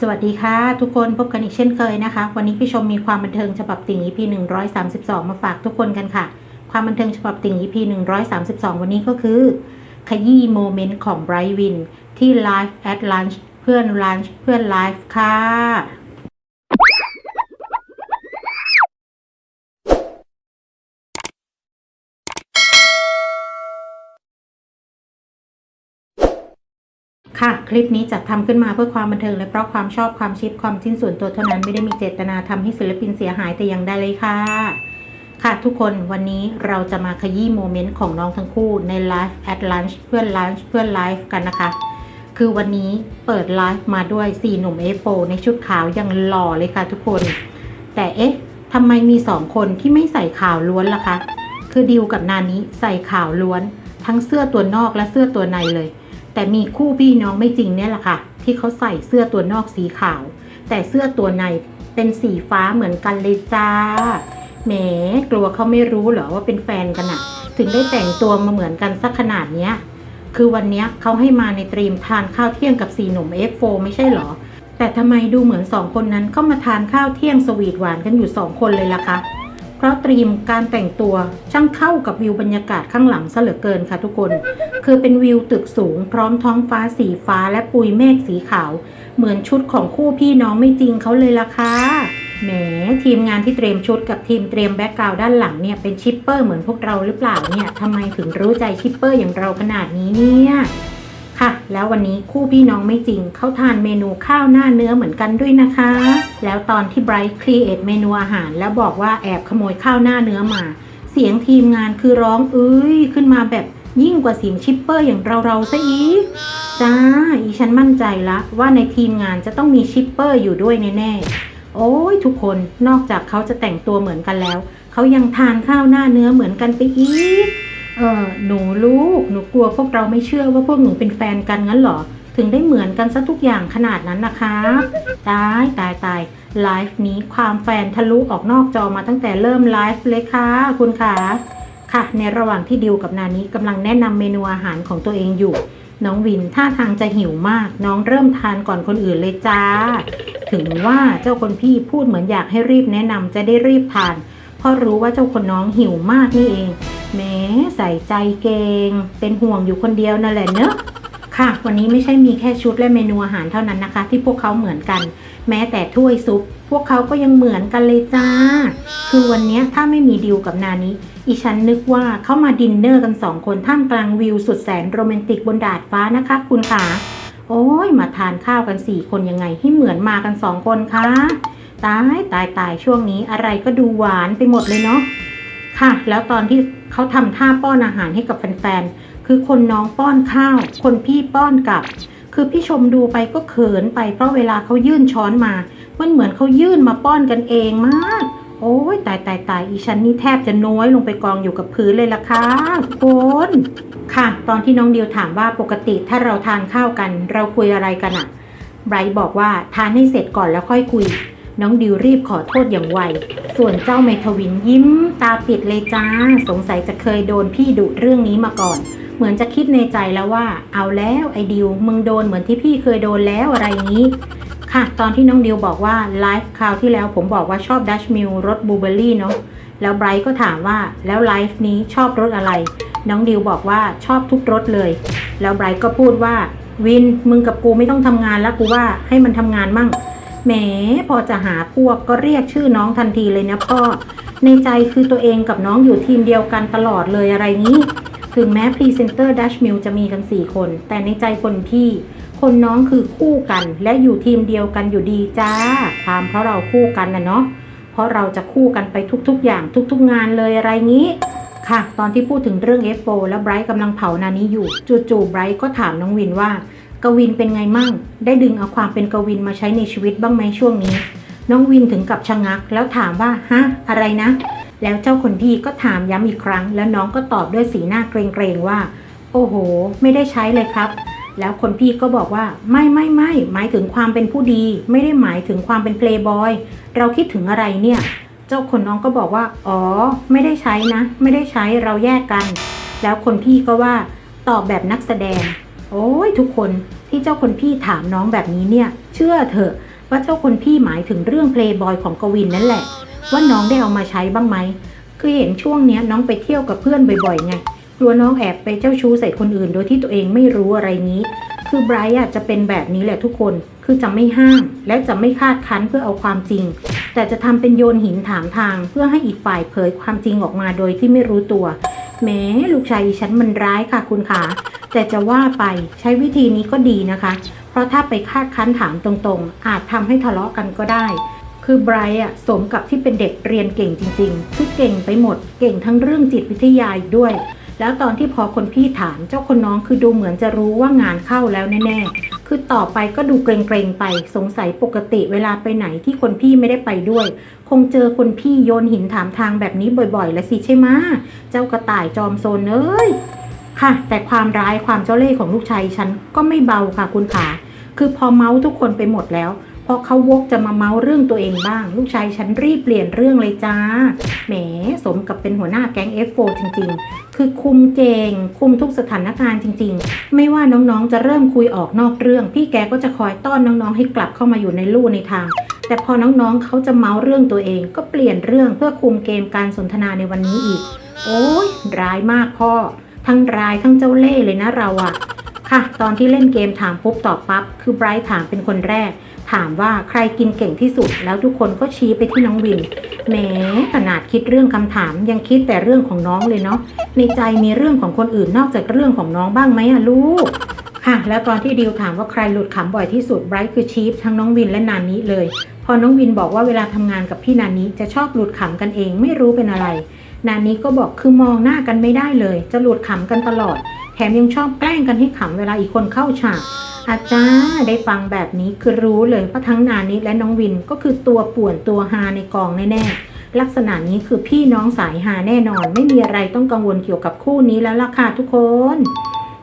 สวัสดีค่ะ ทุกคนพบกันอีกเช่นเคยนะคะ วันนี้พี่ชมมีความบันเทิงฉบับติ่ง EP 132 มาฝากทุกคนกันค่ะ ความบันเทิงฉบับติ่ง EP 132 วันนี้ก็คือ ขยี้โมเมนต์ของไบรท์วินที่ไลฟ์แอดลันช์เพื่อนลันช์เพื่อนไลฟ์ค่ะ ค่ะ คลิปนี้จัดทำขึ้นมาเพื่อความบันเทิงและเพราะความชอบความชิปความจิ้นส่วนตัวเท่านั้นไม่ได้มีเจตนาทำให้ศิลปินเสียหายแต่อย่างใดเลยค่ะ ค่ะทุกคนวันนี้เราจะมาขยี้โมเมนต์ของน้องทั้งคู่ใน Live at Lunch เพื่อน Lunch เพื่อน Live กันนะคะ คือวันนี้เปิดไลฟ์มาด้วย 4 หนุ่ม F4 ในชุดขาวยังหล่อเลยค่ะทุกคน แต่เอ๊ะทำไมมี2คนที่ไม่ใส่ขาวล้วนล่ะคะ คือดิวกับนานี้ใส่ขาวล้วน ทั้งเสื้อตัวนอกและเสื้อตัวในเลย แต่มีคู่พี่น้องไม่จริงเนี่ยแหละค่ะ ที่เขาใส่เสื้อตัวนอกสีขาว แต่เสื้อตัวในเป็นสีฟ้าเหมือนกันเลยจ้าแหมกลัวเขาไม่รู้เหรอว่าเป็นแฟนกันอะถึงได้แต่งตัวมาเหมือนกันสักขนาดเนี้ยคือวันนี้เขาให้มาในตรีมทานข้าวเที่ยงกับสีหนุ่ม F4 ไม่ใช่เหรอ แต่ทำไมดูเหมือนสองคนนั้นก็มาทานข้าวเที่ยงสวีทหวานกันอยู่สองคนเลยล่ะคะ เพราะตรีมการแต่งตัวช่างเข้ากับวิวบรรยากาศข้างหลังซะเหลือเกินค่ะทุกคน คือเป็นวิวตึกสูง พร้อมท้องฟ้าสีฟ้าและปุยเมฆสีขาว เหมือนชุดของคู่พี่น้องไม่จริงเขาเลยล่ะค่ะแหมทีมงานที่เตรียมชุดกับทีมเตรียมแบ็กกราวด้านหลังเนี่ยเป็นชิปเปอร์เหมือนพวกเราหรือเปล่าเนี่ยทำไมถึงรู้ใจชิปเปอร์อย่างเราขนาดนี้เนี่ย ค่ะ แล้ววันนี้คู่พี่น้องไม่จริง เขาทานเมนูข้าวหน้าเนื้อเหมือนกันด้วยนะคะ แล้วตอนที่ไบรท์ครีเอทเมนูอาหาร แล้วบอกว่าแอบขโมยข้าวหน้าเนื้อมา เสียงทีมงานคือร้องเอ้ยขึ้นมาแบบยิ่งกว่าเสียงชิปเปอร์อย่างเราเราๆซะอีกจ้า อีฉันมั่นใจละว่าในทีมงานจะต้องมีชิปเปอร์อยู่ด้วยแน่ๆ โอ้ยทุกคนนอกจากเขาจะแต่งตัวเหมือนกันแล้ว เขายังทานข้าวหน้าเนื้อเหมือนกันไปอีก เออหนูลูก หนูกลัวพวกเราไม่เชื่อว่าพวกหนูเป็นแฟนกันงั้นเหรอ ถึงได้เหมือนกันซะทุกอย่างขนาดนั้นนะคะตายตายตายไลฟ์นี้ความแฟนทะลุออกนอกจอมาตั้งแต่เริ่มไลฟ์เลยค่ะ คุณคะค่ะ ในระหว่างที่ดิวกับนานี้กำลังแนะนำเมนูอาหารของตัวเองอยู่ น้องวินท่าทางจะหิวมาก น้องเริ่มทานก่อนคนอื่นเลยจ้า ถึงว่าเจ้าคนพี่พูดเหมือนอยากให้รีบแนะนำจะได้รีบทาน เพราะรู้ว่าเจ้าคนน้องหิวมากนี่เองแหม้ใส่ใจเก่งเป็นห่วงอยู่คนเดียวนั่นแหละเนอะค่ะ วันนี้ไม่ใช่มีแค่ชุดและเมนูอาหารเท่านั้นนะคะ ที่พวกเขาเหมือนกัน แม้แต่ถ้วยซุป พวกเขาก็ยังเหมือนกันเลยจ้า คือวันนี้ถ้าไม่มีดิวกับนานี้อีฉันนึกว่าเขามาดินเนอร์กันสองคนท่ามกลางวิวสุดแสนโรแมนติกบนดาดฟ้านะคะคุณค่ะโอ้ยมาทานข้าวกันสี่คนยังไงให้เหมือนมากันสองคนคะ ตายตายตายช่วงนี้อะไรก็ดูหวานไปหมดเลยเนาะค่ะ แล้วตอนที่เขาทำท่าป้อนอาหารให้กับแฟนๆคือคนน้องป้อนข้าว คนพี่ป้อนกลับ คือพี่ชมดูไปก็เขินไปเพราะเวลาเขายื่นช้อนมามันเหมือนเขายื่นมาป้อนกันเองมาก โอ้ยตายตายตายอีฉันนี่แทบจะน้อยลงไปกองอยู่กับพื้นเลยล่ะค่ะทุกคนค่ะ ตอนที่น้องเดิวถามว่าปกติถ้าเราทานข้าวกัน เราคุยอะไรกันอะไบรท์บอกว่าทานให้เสร็จก่อนแล้วค่อยคุย น้องดิวรีบขอโทษอย่างไว ส่วนเจ้าเมทวินยิ้มตาปิดเลยจ้า สงสัยจะเคยโดนพี่ดุเรื่องนี้มาก่อน เหมือนจะคิดในใจแล้วว่า เอาแล้วไอ้ดิวมึงโดนเหมือนที่พี่เคยโดนแล้วอะไรนี้ ค่ะ ตอนที่น้องดิวบอกว่าไลฟ์คราวที่แล้วผมบอกว่าชอบดัชมิลรสบูเบอร์รี่เนาะ แล้วไบรท์ก็ถามว่าแล้วไลฟ์นี้ชอบรสอะไร น้องดิวบอกว่าชอบทุกรสเลย แล้วไบรท์ก็พูดว่าวินมึงกับกูไม่ต้องทำงานแล้วกูว่าให้มันทำงานมั่ง แหมพอจะหาพวกก็เรียกชื่อน้องทันทีเลยนะพ่อ ในใจคือตัวเองกับน้องอยู่ทีมเดียวกันตลอดเลยอะไรงี้ถึงแม้พรีเซนเตอร์ดัชมิลจะมีกัน 4 คน แต่ในใจคนพี่คนน้องคือคู่กัน และอยู่ทีมเดียวกันอยู่ดีจ้าความเพราะเราคู่กันนะเนาะเพราะเราจะคู่กันไปทุกๆ อย่างทุกๆงานเลยอะไรงี้ ค่ะ ตอนที่พูดถึงเรื่อง F4 แล้วไบรท์กำลังเผานานี้อยู่ จู่ๆไบรท์ก็ถามน้องวินว่า กวินเป็นไงมั่ง ได้ดึงเอาความเป็นกวินมาใช้ในชีวิตบ้างไหมช่วงนี้ น้องวินถึงกับชะงัก แล้วถามว่าฮะอะไรนะ แล้วเจ้าคนพี่ก็ถามย้ำอีกครั้ง แล้วน้องก็ตอบด้วยสีหน้าเกรงๆว่า โอ้โห ไม่ได้ใช้เลยครับ แล้วคนพี่ก็บอกว่าไม่ไม่ไม่หมายถึงความเป็นผู้ดี ไม่ได้หมายถึงความเป็นเพลย์บอยเราคิดถึงอะไรเนี่ยเจ้าคนน้องก็บอกว่า อ๋อ ไม่ได้ใช้นะ ไม่ได้ใช้เราแยกกัน แล้วคนพี่ก็ว่าตอบแบบนักแสดง โอ้ยทุกคนที่เจ้าคนพี่ถามน้องแบบนี้เนี่ย เชื่อเถอะว่าเจ้าคนพี่หมายถึงเรื่องเพลย์บอยของกวินนั่นแหละ ว่าน้องได้เอามาใช้บ้างไหมคือเห็นช่วงเนี้ยน้องไปเที่ยวกับเพื่อนบ่อยๆไงกลัวน้องแอบไปเจ้าชู้ใส่คนอื่น โดยที่ตัวเองไม่รู้อะไรนี้ คือไบรท์อะจะเป็นแบบนี้แหละทุกคน คือจะไม่ห้าม และจะไม่คาดคั้นเพื่อเอาความจริง แต่จะทำเป็นโยนหินถามทาง เพื่อให้อีกฝ่ายเผยความจริงออกมาโดยที่ไม่รู้ตัวแหม้ลูกชายฉันมันร้ายค่ะคุณขา แต่จะว่าไปใช้วิธีนี้ก็ดีนะคะ เพราะถ้าไปคาดคั้นถามตรงๆ อาจทำให้ทะเลาะกันก็ได้ คือไบรท์อะสมกับที่เป็นเด็กเรียนเก่งจริงๆคือเก่งไปหมด เก่งทั้งเรื่องจิตวิทยาอีกด้วย แล้วตอนที่พอคนพี่ถามเจ้าคนน้องคือดูเหมือนจะรู้ว่างานเข้าแล้วแน่ๆ คือต่อไปก็ดูเกรงๆไปสงสัยปกติเวลาไปไหนที่คนพี่ไม่ได้ไปด้วย คงเจอคนพี่โยนหินถามทางแบบนี้บ่อยๆ แล้วสิใช่ไหมะเจ้ากระต่ายจอมโซนเอ้ย ค่ะ แต่ความร้ายความเจ้าเล่ห์ของลูกชายฉันก็ไม่เบาค่ะคุณขาคือพอเมาส์ทุกคนไปหมดแล้วพอเขาวกจะมาเมาส์เรื่องตัวเองบ้าง ลูกชายฉันรีบเปลี่ยนเรื่องเลยจ้า แหมสมกับเป็นหัวหน้าแก๊ง F4 จริง ๆ คือคุมเก่ง คุมทุกสถานการณ์จริง ๆ ไม่ว่าน้องๆจะเริ่มคุยออกนอกเรื่อง พี่แกก็จะคอยต้อนน้องๆ ให้กลับเข้ามาอยู่ในลู่ในทาง แต่พอน้องๆเขาจะเมาส์เรื่องตัวเอง ก็เปลี่ยนเรื่องเพื่อคุมเกมการสนทนาในวันนี้อีก โอ้ยร้ายมากพ่อ ทั้งร้ายทั้งเจ้าเล่ห์เลยนะเราอะค่ะ ตอนที่เล่นเกมถามปุ๊บตอบปั๊บ คือไบรท์ถามเป็นคนแรก ถามว่าใครกินเก่งที่สุด แล้วทุกคนก็ชี้ไปที่น้องวิน แหมขนาดคิดเรื่องคำถามยังคิดแต่เรื่องของน้องเลยเนาะ ในใจมีเรื่องของคนอื่นนอกจากเรื่องของน้องบ้างไหมอะลูก ค่ะ แล้วตอนที่ดิวถามว่าใครหลุดขำบ่อยที่สุดไบรท์คือชีฟทั้งน้องวินและนานิเลย พอน้องวินบอกว่าเวลาทำงานกับพี่นานิจะชอบหลุดขำกันเองไม่รู้เป็นอะไร นานิก็บอกคือมองหน้ากันไม่ได้เลย จะหลุดขำกันตลอด แถมยังชอบแกล้งกันให้ขำเวลาอีกคนเข้าฉากอาจารย์ได้ฟังแบบนี้คือรู้เลยว่าทั้งนานิและน้องวินก็คือตัวป่วนตัวฮาในกองแน่ๆ ลักษณะนี้คือพี่น้องสายฮาแน่นอน ไม่มีอะไรต้องกังวลเกี่ยวกับคู่นี้แล้วล่ะค่ะทุกคน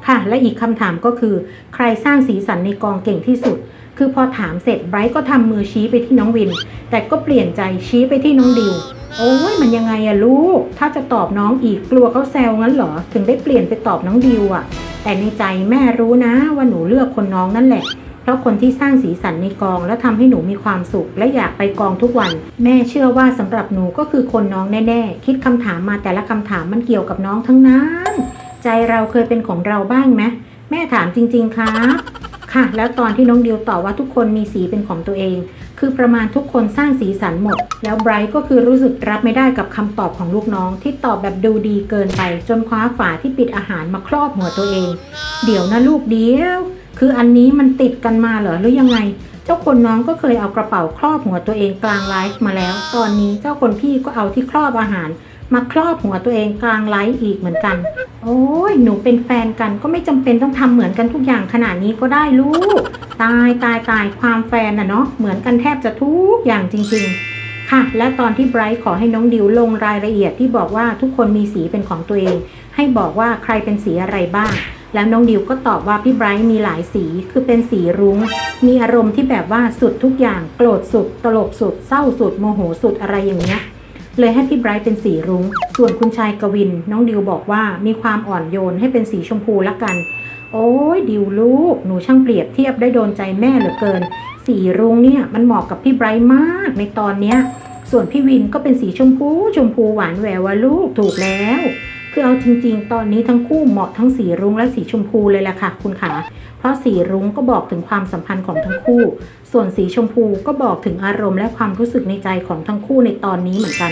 ค่ะ และอีกคำถามก็คือ ใครสร้างสีสันในกองเก่งที่สุด คือพอถามเสร็จไบรท์ก็ทำมือชี้ไปที่น้องวิน แต่ก็เปลี่ยนใจชี้ไปที่น้องดิว โอ้ยมันยังไงอะลูก ถ้าจะตอบน้องอีกกลัวเขาแซวงั้นเหรอ ถึงได้เปลี่ยนไปตอบน้องดิวอะแต่ในใจแม่รู้นะว่าหนูเลือกคนน้องนั่นแหละ เพราะคนที่สร้างสีสันในกอง และทำให้หนูมีความสุข และอยากไปกองทุกวัน แม่เชื่อว่าสำหรับหนูก็คือคนน้องแน่ๆ คิดคำถามมาแต่ละคำถามมันเกี่ยวกับน้องทั้งนั้น ใจเราเคยเป็นของเราบ้างไหมแม่ถามจริง ๆ ครับ ค่ะ แล้วตอนที่น้องดิวตอบว่าทุกคนมีสีเป็นของตัวเอง คือประมาณทุกคนสร้างสีสันหมด แล้วไบรท์ก็คือรู้สึกรับไม่ได้กับคำตอบของลูกน้องที่ตอบแบบดูดีเกินไป จนคว้าฝาที่ปิดอาหารมาครอบหัวตัวเอง เดี๋ยวนะลูกเดียว คืออันนี้มันติดกันมาเหรอหรือยังไง เจ้าคนน้องก็เคยเอากระเป๋าครอบหัวตัวเองกลางไลฟ์มาแล้ว ตอนนี้เจ้าคนพี่ก็เอาที่ครอบอาหาร มาครอบหัวตัวเองกลางไลฟ์อีกเหมือนกัน โอ้ยหนูเป็นแฟนกันก็ไม่จำเป็นต้องทำเหมือนกันทุกอย่างขนาดนี้ก็ได้ลูก ตายตายตายความแฟนน่ะเนาะเหมือนกันแทบจะทุกอย่างจริง ๆ ค่ะ และตอนที่ไบรท์ขอให้น้องดิวลงรายละเอียดที่บอกว่าทุกคนมีสีเป็นของตัวเอง ให้บอกว่าใครเป็นสีอะไรบ้าง แล้วน้องดิวก็ตอบว่าพี่ไบรท์มีหลายสีคือเป็นสีรุง้ง มีอารมณ์ที่แบบว่าสุดทุกอย่างโกรธสุด ตลกสุด เศร้าสุดโมโหสุดอะไรอย่างเงี้ย เลยให้พี่ไบรท์เป็นสีรุง้ง ส่วนคุณชายกวิน น้องดิวบอกว่ามีความอ่อนโยนให้เป็นสีชมพูละกัน โอ้ยดิวลูก หนูช่างเปรียบเทียบได้โดนใจแม่เหลือเกิน สีรุ้งเนี่ยมันเหมาะกับพี่ไบรท์มากในตอนเนี้ย ส่วนพี่วินก็เป็นสีชมพู ชมพูหวานแหววว่าลูกถูกแล้ว คือเอาจริง ๆ ตอนนี้ทั้งคู่เหมาะทั้งสีรุ้งและสีชมพูเลยแหละค่ะ คุณขาเพราะสีรุ้งก็บอกถึงความสัมพันธ์ของทั้งคู่ ส่วนสีชมพูก็บอกถึงอารมณ์และความรู้สึกในใจของทั้งคู่ในตอนนี้เหมือนกัน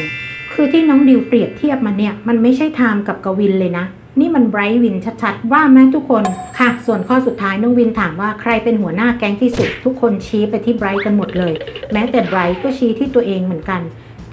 คือที่น้องดิวเปรียบเทียบมาเนี่ยมันไม่ใช่ไทม์กับกวินเลยนะนี่มันไบรท์วินชัดๆ ว่าไหมทุกคนค่ะ ส่วนข้อสุดท้ายน้องวินถามว่าใครเป็นหัวหน้าแก๊งที่สุด ทุกคนชี้ไปที่ไบรท์กันหมดเลย แม้แต่ไบรท์ก็ชี้ที่ตัวเองเหมือนกัน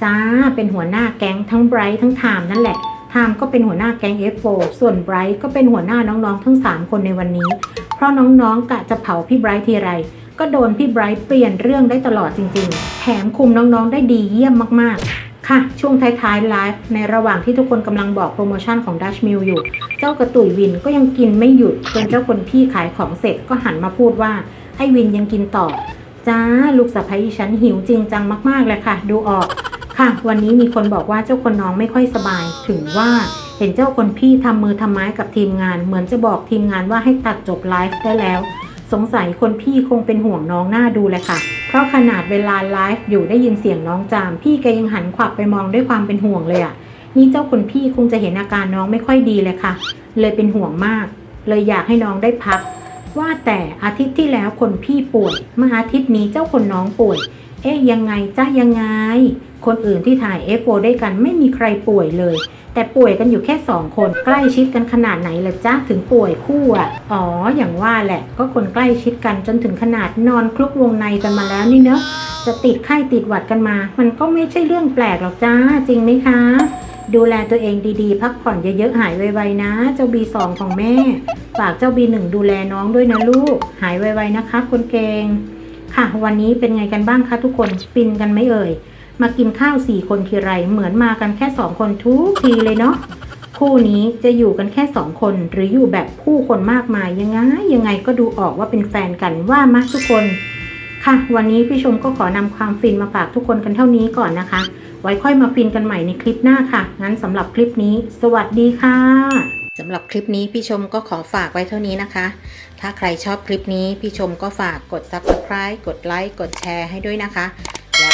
จ้าเป็นหัวหน้าแก๊งทั้งไบรท์ทั้งไทม์นั่นแหละ ไทม์ก็เป็นหัวหน้าแก๊ง F4 ส่วนไบรท์ก็เป็นหัวหน้าน้องๆ ทั้ง 3 คนในวันนี้ เพราะน้องๆกะจะเผาพี่ไบรท์ทีไร ก็โดนพี่ไบรท์เปลี่ยนเรื่องได้ตลอดจริงๆ แถมคุมน้องๆได้ดีเยี่ยมมากๆค่ะ ช่วงท้ายๆไลฟ์ในระหว่างที่ทุกคนกำลังบอกโปรโมชั่นของ Dutch Mill อยู่ เจ้ากระตุยวินก็ยังกินไม่หยุด จนเจ้าคนพี่ขายของเสร็จก็หันมาพูดว่าให้วินยังกินต่อ จ้า ลูกสะใภ้ฉันหิวจริงจังมากๆเลยค่ะ ดูออก ค่ะวันนี้มีคนบอกว่าเจ้าคนน้องไม่ค่อยสบาย ถึงว่าเห็นเจ้าคนพี่ทำมือทำไม้กับทีมงาน เหมือนจะบอกทีมงานว่าให้ตัดจบไลฟ์ได้แล้ว สงสัยคนพี่คงเป็นห่วงน้องหน้าดูเลยค่ะ เพราะขนาดเวลาไลฟ์อยู่ได้ยินเสียงน้องจาม พี่แกยังหันขวับไปมองด้วยความเป็นห่วงเลยอะ่ะนี่เจ้าคนพี่คงจะเห็นอาการน้องไม่ค่อยดีเลยค่ะ เลยเป็นห่วงมาก เลยอยากให้น้องได้พัก ว่าแต่อาทิตย์ที่แล้วคนพี่ป่วยมาอาทิตย์นี้เจ้าคนน้องป่วย เอ๊ะยังไงจ้ายังไง คนอื่นที่ถ่าย F4 ด้วยกันไม่มีใครป่วยเลย แต่ป่วยกันอยู่แค่สองคนใกล้ชิดกันขนาดไหนล่ะจ้าถึงป่วยคู่อะอ๋อ อย่างว่าแหละ ก็คนใกล้ชิดกันจนถึงขนาดนอนคลุกวงในกันมาแล้วนี่เนอะจะติดไข้ติดหวัดกันมา มันก็ไม่ใช่เรื่องแปลกหรอกจ้าจริงไหมคะ ดูแลตัวเองดีๆ พักผ่อนเยอะๆหายไวๆนะ เจ้าบีสองของแม่ ฝากเจ้าบีหนึ่งดูแลน้องด้วยนะลูก หายไวๆนะคะคนเก่งค่ะ วันนี้เป็นไงกันบ้างคะทุกคนฟินกันไหมเอ่ย มากินข้าวสี่คนทีไรเหมือนมากันแค่สองคนทุกทีเลยเนาะคู่นี้จะอยู่กันแค่สองคนหรืออยู่แบบผู้คนมากมายยังไงยังไงก็ดูออกว่าเป็นแฟนกันว่ามาทุกคน ค่ะ วันนี้พี่ชมก็ขอนำความฟินมาฝากทุกคนกันเท่านี้ก่อนนะคะ ไว้ค่อยมาฟินกันใหม่ในคลิปหน้าค่ะ งั้นสำหรับคลิปนี้ สวัสดีค่ะสำหรับคลิปนี้พี่ชมก็ขอฝากไว้เท่านี้นะคะ ถ้าใครชอบคลิปนี้พี่ชมก็ฝากกด subscribe กดไลค์กดแชร์ให้ด้วยนะคะ